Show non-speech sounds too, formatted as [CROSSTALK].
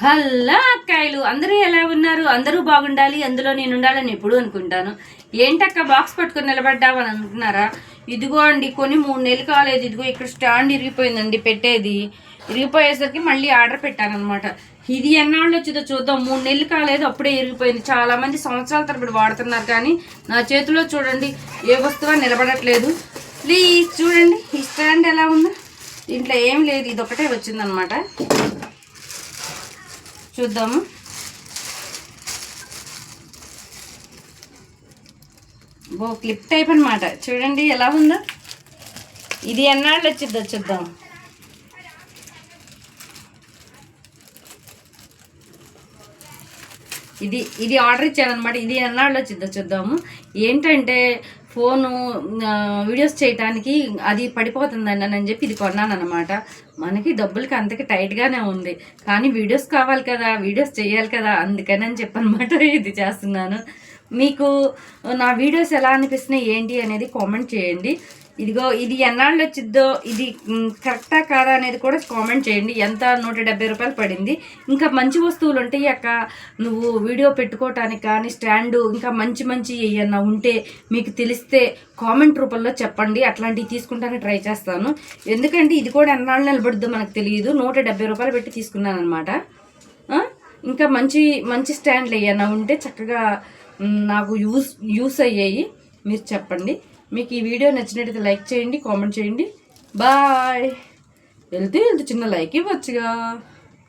హల్లా అక్కాయలు అందరూ ఎలా ఉన్నారు? అందరూ బాగుండాలి అందులో నేను ఉండాలని ఎప్పుడు అనుకుంటాను. ఏంటక్క బాక్స్ పట్టుకొని నిలబడ్డామని అనుకున్నారా? ఇదిగో అండి కొన్ని మూడు నెలలు కాలేదు. ఇదిగో ఇక్కడ స్టాండ్ ఇరిగిపోయిందండి పెట్టేది. ఇరిగిపోయేసరికి మళ్ళీ ఆర్డర్ పెట్టానమాట ఇది ఎన్నాళ్ళు వచ్చిందో చూద్దాం. మూడు నెలలు కాలేదు అప్పుడే ఇరిగిపోయింది. చాలా మంది సంవత్సరాల తరబడి వాడుతున్నారు కానీ నా చేతిలో చూడండి ఏ వస్తువు నిలబడట్లేదు. ప్లీజ్ చూడండి ఈ స్టాండ్ ఎలా ఉందో. దీంట్లో ఏం లేదు ఇది ఒకటే వచ్చిందనమాట చూద్దాము ఓ క్లిప్ టైప్ అనమాట చూడండి ఎలా ఉందో. ఇది ఎన్నాళ్ళు వచ్చిద్దో చూద్దాం. ఇది ఇది ఆర్డర్ ఇచ్చానమాట ఇది ఎన్నాళ్ళు వచ్చిద్దో చూద్దాము. ఏంటంటే ఫోను వీడియోస్ చేయటానికి అది పడిపోతుందని అని చెప్పి ఇది కొన్నాను అనమాట మనకి డబ్బులకి అంతకి టైట్గానే ఉంది. కానీ వీడియోస్ కావాలి కదా వీడియోస్ చేయాలి కదా అందుకని అని చెప్పనమాట [LAUGHS] ఇది చేస్తున్నాను. మీకు నా వీడియోస్ ఎలా అనిపిస్తున్నాయి ఏంటి అనేది కామెంట్ చేయండి. ఇదిగో ఇది ఎన్నాళ్ళు వచ్చిద్దో ఇది కరెక్టా కాదా అనేది కూడా కామెంట్ చేయండి. ఎంత? నూట డెబ్బై రూపాయలు పడింది. ఇంకా మంచి వస్తువులు ఉంటాయి అక్క. నువ్వు వీడియో పెట్టుకోవటానికి కానీ స్టాండు ఇంకా మంచి మంచి ఏమన్నా ఉంటే మీకు తెలిస్తే కామెంట్ రూపంలో చెప్పండి. అట్లాంటివి తీసుకుంటానికి ట్రై చేస్తాను. ఎందుకంటే ఇది కూడా ఎన్నాళ్ళు నిలబడుద్దో మనకు తెలియదు. నూట డెబ్బై రూపాయలు పెట్టి తీసుకున్నాను అనమాట ఇంకా మంచి మంచి స్టాండ్లు ఏమన్నా ఉంటే చక్కగా నాకు యూస్ యూస్ అయ్యాయి. మీరు చెప్పండి. మీకు ఈ వీడియో నచ్చినట్టయితే లైక్ చేయండి కామెంట్ చేయండి. బాయ్. వెళ్తే వెళ్తే చిన్న లైక్ ఇవ్వచ్చుగా.